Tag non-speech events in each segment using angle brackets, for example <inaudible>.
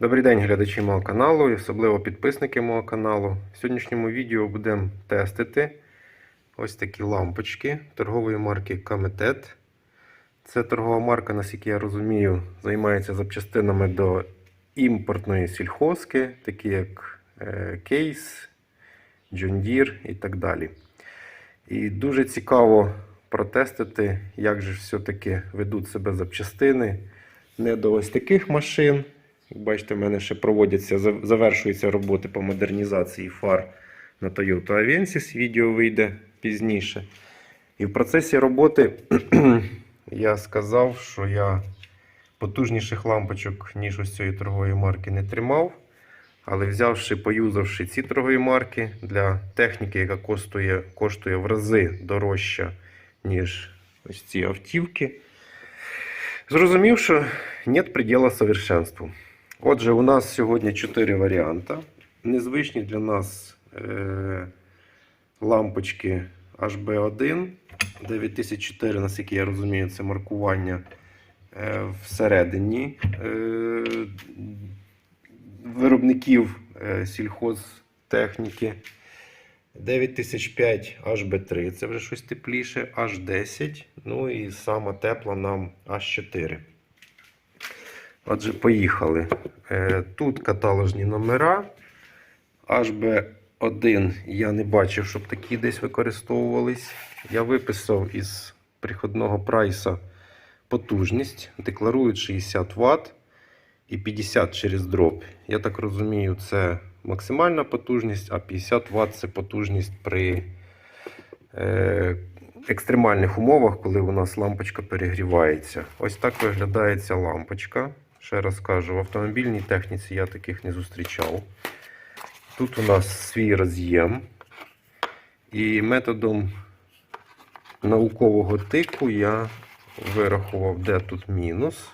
Добрий день, глядачі мого каналу і особливо підписники мого каналу. В сьогоднішньому відео будемо тестити ось такі лампочки торгової марки Каметет. Це торгова марка, наскільки я розумію, займається запчастинами до імпортної сільхозки, такі як е, кейс, Deere і так далі. І дуже цікаво протестити, як же все-таки ведуть себе запчастини не до ось таких машин. Як бачите, в мене ще проводяться, завершуються роботи по модернізації фар на Toyota Avensis. Відео вийде пізніше. І в процесі роботи <clears throat> я сказав, що я потужніших лампочок, ніж ось цієї торгової марки, не тримав. Але взявши, поюзавши ці торгові марки для техніки, яка коштує, коштує в рази дорожча, ніж ось ці автівки, зрозумів, що нет предела совершенству. Отже, у нас сьогодні 4 варіанти. Незвичні для нас е, лампочки HB1 9004, наскільки я розумію, це маркування е, всередині е, виробників е, сільхозтехніки. 9005 HB3, це вже щось тепліше, H10, ну і сама тепла нам H4. Отже, поїхали. Е, Тут каталожні номера. HB1 я не бачив, щоб такі десь використовувались. Я виписав із приходного прайса потужність. Декларують 60 Вт і 50 через дроп. Я так розумію, це максимальна потужність, а 50 Вт це потужність при е, екстремальних умовах, коли у нас лампочка перегрівається. Ось так виглядає ця лампочка. Ще раз кажу, в автомобільній техніці я таких не зустрічав. Тут у нас свій роз'єм. І методом наукового тику я вирахував, де тут мінус.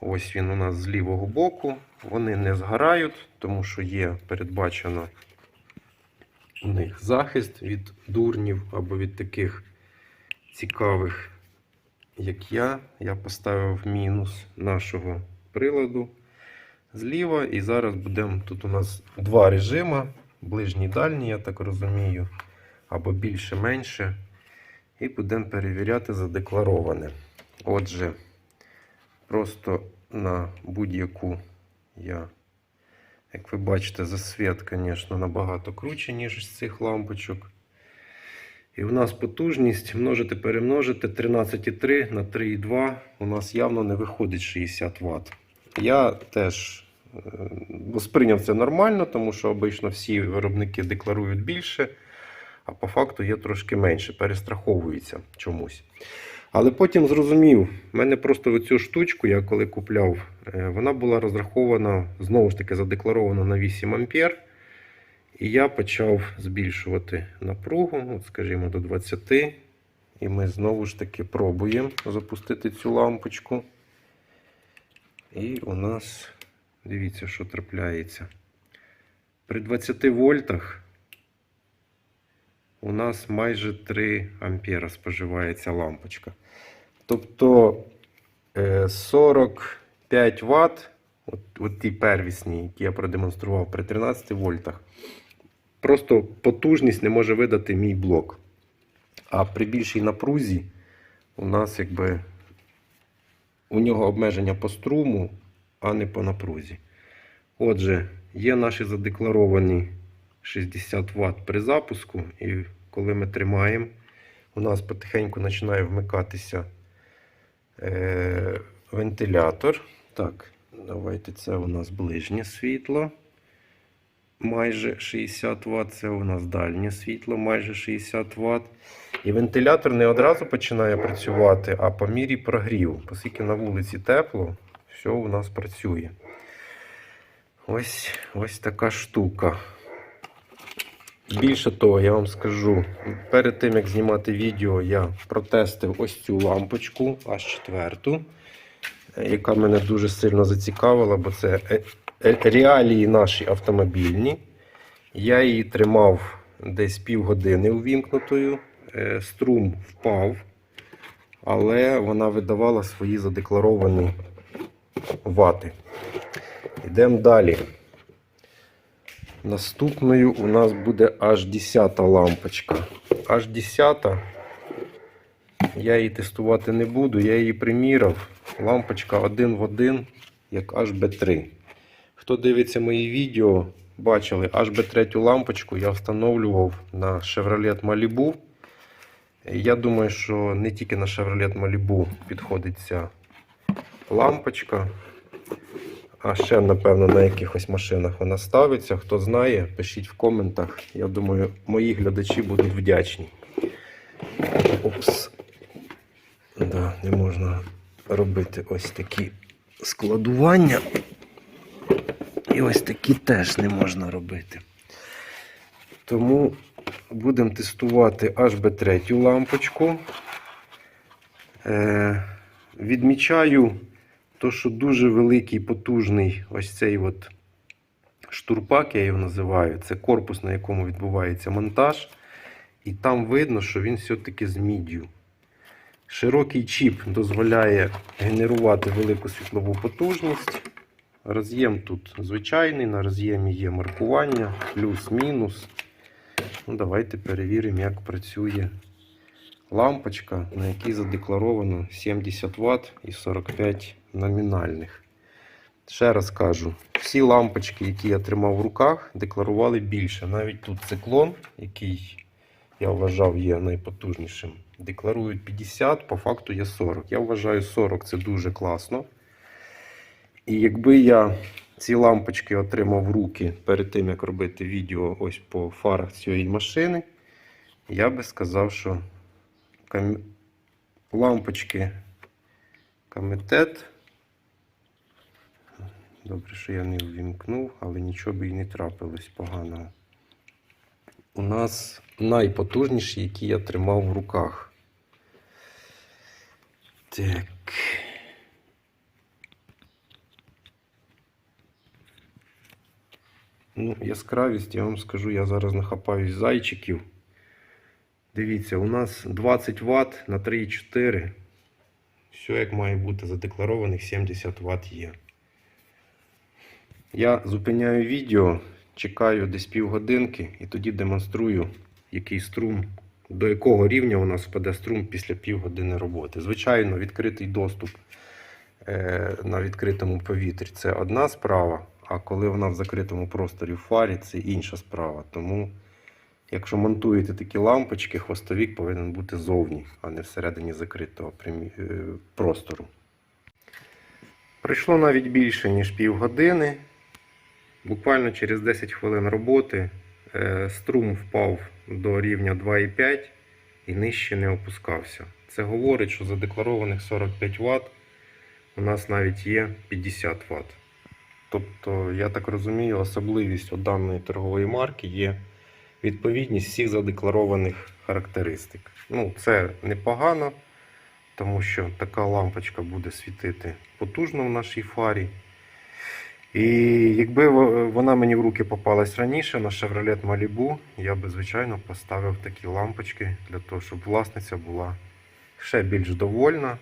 Ось він у нас з лівого боку. Вони не згорають, тому що є передбачено у них захист від дурнів або від таких цікавих, як я. Я поставив мінус нашого приладу зліва. І зараз будемо. Тут у нас два режими: ближній дальній, я так розумію, або більше-менше. І будемо перевіряти задеклароване. Отже, просто на будь-яку я, як ви бачите, засвіт, звісно, набагато круче, ніж з цих лампочок. І у нас потужність множити перемножити 13,3 на 3,2 у нас явно не виходить 60 Вт. Я теж е, сприйняв це нормально, тому що обично всі виробники декларують більше, а по факту є трошки менше, перестраховуються чомусь. Але потім зрозумів, в мене просто оцю штучку, я коли купляв, е, вона була розрахована, знову ж таки, задекларована на 8 ампер. І я почав збільшувати напругу, от, скажімо, до 20. І ми знову ж таки пробуємо запустити цю лампочку. І у нас, дивіться, що трапляється. При 20 вольтах у нас майже 3 ампера споживається лампочка. Тобто е, 45 Вт, от, от ті первісні, які я продемонстрував при 13 вольтах, просто потужність не може видати мій блок. А при більшій напрузі у нас якби у нього обмеження по струму, а не по напрузі. Отже, є наші задекларовані 60 Вт при запуску, і коли ми тримаємо, у нас потихеньку починає вмикатися е, вентилятор. Так, давайте це у нас ближнє світло. Майже 60 Вт, це у нас дальнє світло, майже 60 Вт. І вентилятор не одразу починає працювати, а по мірі прогріву. Оскільки на вулиці тепло, все у нас працює. Ось, ось така штука. Більше того, я вам скажу, перед тим як знімати відео, я протестив ось цю лампочку, аж четверту, е, яка мене дуже сильно зацікавила, бо це е- реалії наші автомобільні. Я її тримав десь півгодини увімкнутою. Е, Струм впав, але вона видавала свої задекларовані вати. Йдемо далі. Наступною у нас буде аж 10 лампочка. Аж 10. Я її тестувати не буду, я її приміряв. Лампочка один в один, як HB3. Хто дивиться мої відео, бачили HB3 лампочку я встановлював на Chevrolet Malibu. Я думаю, що не тільки на Chevrolet Malibu підходить ця лампочка. А ще, напевно, на якихось машинах вона ставиться. Хто знає, пишіть в коментах. Я думаю, мої глядачі будуть вдячні. Опс. Да, не можна робити ось такі складування. І ось такі теж не можна робити. Тому будемо тестувати HB3 лампочку. Е, відмічаю то, що дуже великий, потужний ось цей от штурпак, я його називаю. Це корпус, на якому відбувається монтаж. І там видно, що він все-таки з міддю. Широкий чіп дозволяє генерувати велику світлову потужність. Роз'єм тут звичайний, на роз'ємі є маркування, плюс-мінус. Ну, давайте перевіримо, як працює лампочка, на якій задекларовано 70 Вт і 45 номінальних. Ще раз кажу, всі лампочки, які я тримав в руках, декларували більше. Навіть тут циклон, який я вважав є найпотужнішим, декларують 50, по факту є 40. Я вважаю 40 це дуже класно. І якби я ці лампочки отримав в руки перед тим, як робити відео ось по фарах цієї машини, я би сказав, що кам... лампочки комітет. Добре, що я не ввімкнув, але нічого би і не трапилось поганого. У нас найпотужніші, які я тримав в руках. Так. Ну, яскравість, я вам скажу, я зараз нахапаюсь зайчиків. Дивіться, у нас 20 Вт на 3,4. Все як має бути, задекларованих 70 Вт є. Я зупиняю відео, чекаю десь півгодинки і тоді демонструю, який струм, до якого рівня у нас впаде струм після півгодини роботи. Звичайно, відкритий доступ е, на відкритому повітрі це одна справа, а коли вона в закритому просторі в фарі, це інша справа. Тому, якщо монтуєте такі лампочки, хвостовік повинен бути зовні, а не всередині закритого е, простору. Пройшло навіть більше, ніж півгодини. Буквально через 10 хвилин роботи е, струм впав до рівня 2,5 і нижче не опускався. Це говорить, що задекларованих 45 Вт у нас навіть є 50 Вт. Тобто, я так розумію, особливість даної торгової марки є відповідність всіх задекларованих характеристик. Ну, це непогано, тому що така лампочка буде світити потужно в нашій фарі. І якби вона мені в руки попалась раніше на Chevrolet Malibu, я би, звичайно, поставив такі лампочки для того, щоб власниця була ще більш довольна.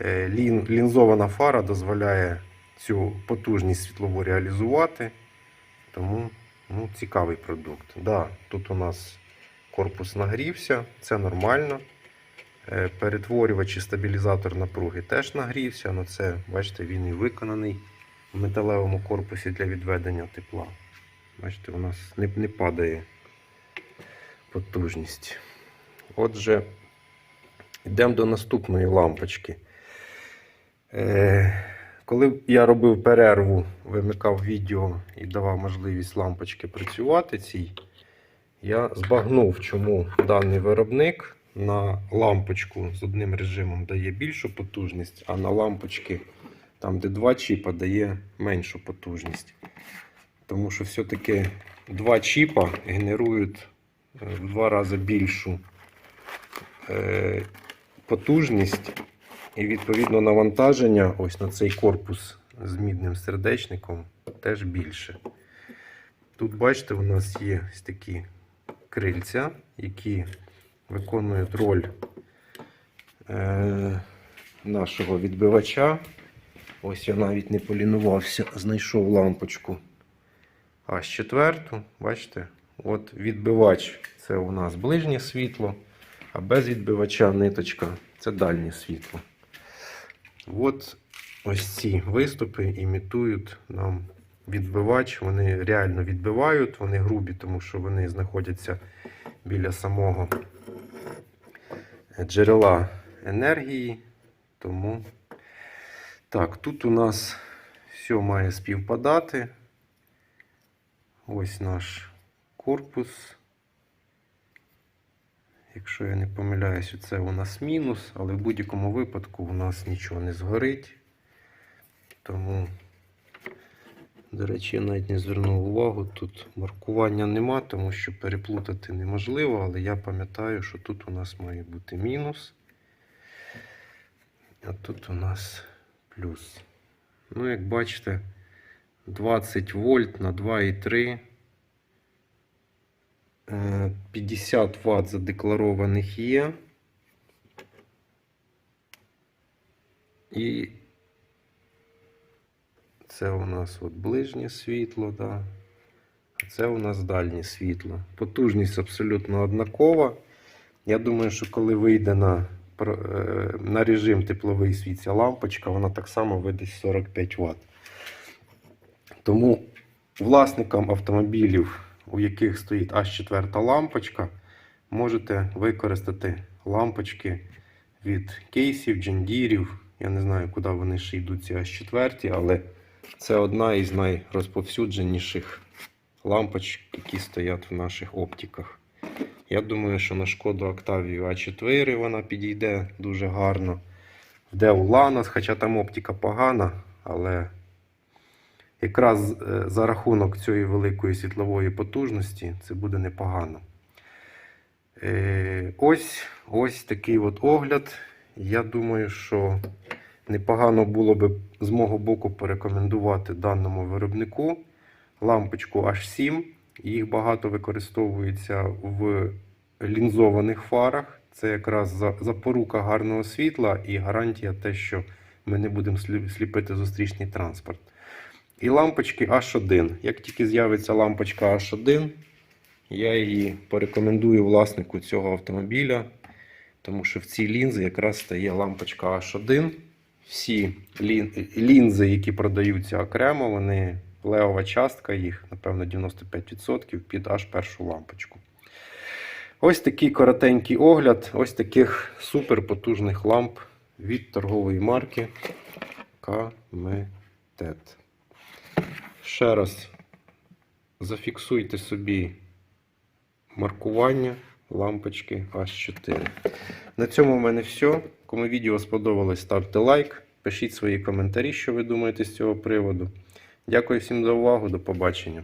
Е, Лін, лінзована фара дозволяє цю потужність світлову реалізувати. Тому ну, цікавий продукт. Да, тут у нас корпус нагрівся, це нормально. Е, Перетворювач і стабілізатор напруги теж нагрівся, але це, бачите, він і виконаний в металевому корпусі для відведення тепла. Бачите, у нас не, не падає потужність. Отже, йдемо до наступної лампочки. Е, коли я робив перерву, вимикав відео і давав можливість лампочки працювати цій, я збагнув, чому даний виробник на лампочку з одним режимом дає більшу потужність, а на лампочки, там де два чіпа, дає меншу потужність. Тому що все-таки два чіпа генерують е, в два рази більшу е, потужність. І відповідно навантаження ось на цей корпус з мідним сердечником теж більше. Тут, бачите, у нас є ось такі крильця, які виконують роль е, нашого відбивача. Ось я навіть не полінувався, знайшов лампочку. А з четверту, бачите, от відбивач це у нас ближнє світло, а без відбивача ниточка це дальнє світло. От ось ці виступи імітують нам відбивач. Вони реально відбивають, вони грубі, тому що вони знаходяться біля самого джерела енергії. Тому так, тут у нас все має співпадати. Ось наш корпус. Якщо я не помиляюсь, це у нас мінус, але в будь-якому випадку у нас нічого не згорить. Тому, до речі, я навіть не звернув увагу. Тут маркування нема, тому що переплутати неможливо, але я пам'ятаю, що тут у нас має бути мінус. А тут у нас плюс. Ну, як бачите, 20 вольт на 2,3. Е, 50 Вт задекларованих є. І це у нас от ближнє світло, да. а це у нас дальнє світло. Потужність абсолютно однакова. Я думаю, що коли вийде на, е, на режим тепловий світ ця лампочка, вона так само видасть 45 Вт. Тому власникам автомобілів, у яких стоїть аж четверта лампочка, можете використати лампочки від кейсів, джендірів. Я не знаю, куди вони ще йдуть ці аж четверті, але це одна із найрозповсюдженіших лампочок, які стоять в наших оптиках. Я думаю, що на шкоду Octavia A4 вона підійде дуже гарно. В Deo Lanos, хоча там оптика погана, але якраз е, за рахунок цієї великої світлової потужності це буде непогано. Е, Ось, ось такий от огляд. Я думаю, що непогано було би з мого боку порекомендувати даному виробнику лампочку H7. Їх багато використовується в лінзованих фарах. Це якраз запорука гарного світла і гарантія те, що ми не будемо сліпити зустрічний транспорт. І лампочки H1. Як тільки з'явиться лампочка H1, я її порекомендую власнику цього автомобіля, тому що в цій лінзі якраз стає лампочка H1. Всі лінзи, які продаються окремо, вони левова частка їх, напевно, 95% під аж першу лампочку. Ось такий коротенький огляд ось таких суперпотужних ламп від торгової марки Каметет. Ще раз зафіксуйте собі маркування лампочки H4. На цьому в мене все. Кому відео сподобалось, ставте лайк, пишіть свої коментарі, що ви думаєте з цього приводу. Дякую всім за увагу. До побачення.